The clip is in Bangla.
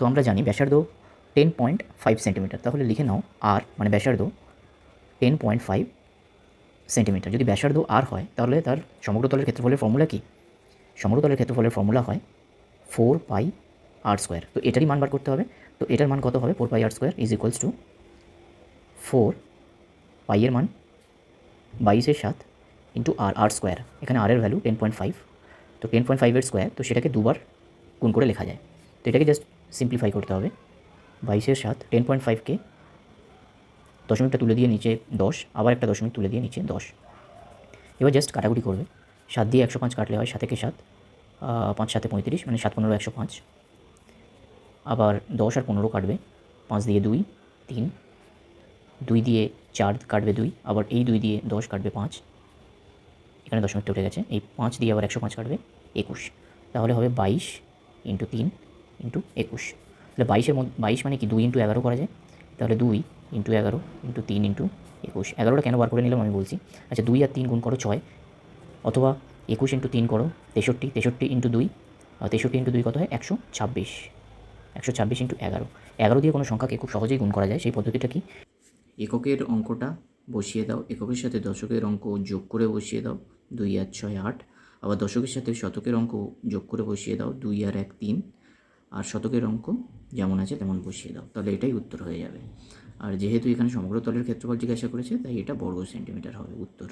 তো আমরা জানি ব্যাসার্ধ টেন পয়েন্ট ফাইভ সেন্টিমিটার তাহলে লিখে নাও আর মানে ব্যাসার্ধ টেন পয়েন্ট ফাইভ সেন্টিমিটার যদি ব্যাসার্ধ আর হয়, তাহলে তার সমগ্রতলের ক্ষেত্রফলের ফর্মুলা কি? সমগ্রতলের ক্ষেত্রফলের ফর্মুলা হয় ফোর পাই আর স্কোয়ার তো এটারই মান বার করতে হবে। তো এটার মান কত হবে? Four pi R square is equals to four পাইয়ের মান বাইশের সাত ইন্টু আর আর স্কোয়ার এখানে আর এর ভ্যালু টেন পয়েন্ট ফাইভ তো টেন পয়েন্ট ফাইভের স্কোয়ার তো সেটাকে দুবার গুণ করে লেখা যায়। তো এটাকে জাস্ট সিম্পলিফাই করতে হবে। বাইশের সাত টেন পয়েন্ট ফাইভকে দশমিকটা তুলে দিয়ে নিচে দশ, আবার একটা দশমিক তুলে দিয়ে নিচে দশ। এবার জাস্ট কাটাকুটি করবে। সাত দিয়ে একশো পাঁচ কাটলে হয় সাতেকে সাত পাঁচ সাতে পঁয়ত্রিশ মানে সাত পনেরো একশো পাঁচ। আবার দশ আর পনেরো কাটবে, পাঁচ দিয়ে দুই, তিন। দুই দিয়ে চার কাটবে দুই, আবার এই দুই দিয়ে দশ কাটবে পাঁচ। এখানে দশমিকটা উঠে গেছে, এই পাঁচ দিয়ে আবার একশো পাঁচ কাটবে একুশ। তাহলে হবে বাইশ ইন্টু তিন ইন্টু একুশ। তাহলে বাইশের মধ্যে, বাইশ মানে কি? দুই ইন্টু এগারো করা যায়। তাহলে দুই ইন্টু এগারো ইন্টু তিন ইন্টু একুশ। এগারোটা কেন বার করে নিলাম আমি বলছি? আচ্ছা দুই আর তিন গুণ করো ছয়। অথবা একুশ ইন্টু তিন করো তেষট্টি। তেষট্টি ইন্টু দুই তেষট্টি ইন্টু দুই কত হয়? একশো ছাব্বিশ। একশো ছাব্বিশ ইন্টু এগারো। এগারো দিয়ে কোনো সংখ্যাকে খুব সহজেই গুণ করা যায়। সেই পদ্ধতিটা কি? এককের অঙ্কটা বসিয়ে দাও। এককের সাথে দশকের অঙ্ক যোগ করে বসিয়ে দাও। দুই আর ছয় আট। আবার দশকের সাথে শতকের অঙ্ক যোগ করে বসিয়ে দাও। দুই আর এক তিন। আর শতকের অঙ্ক যেমন আছে তেমন বসিয়ে দাও। তাহলে এটাই উত্তর হয়ে যাবে। আর যেহেতু এখানে সমগ্র তলের ক্ষেত্রফল জিজ্ঞাসা করেছে, তাই এটা বর্গ সেন্টিমিটার হবে উত্তর।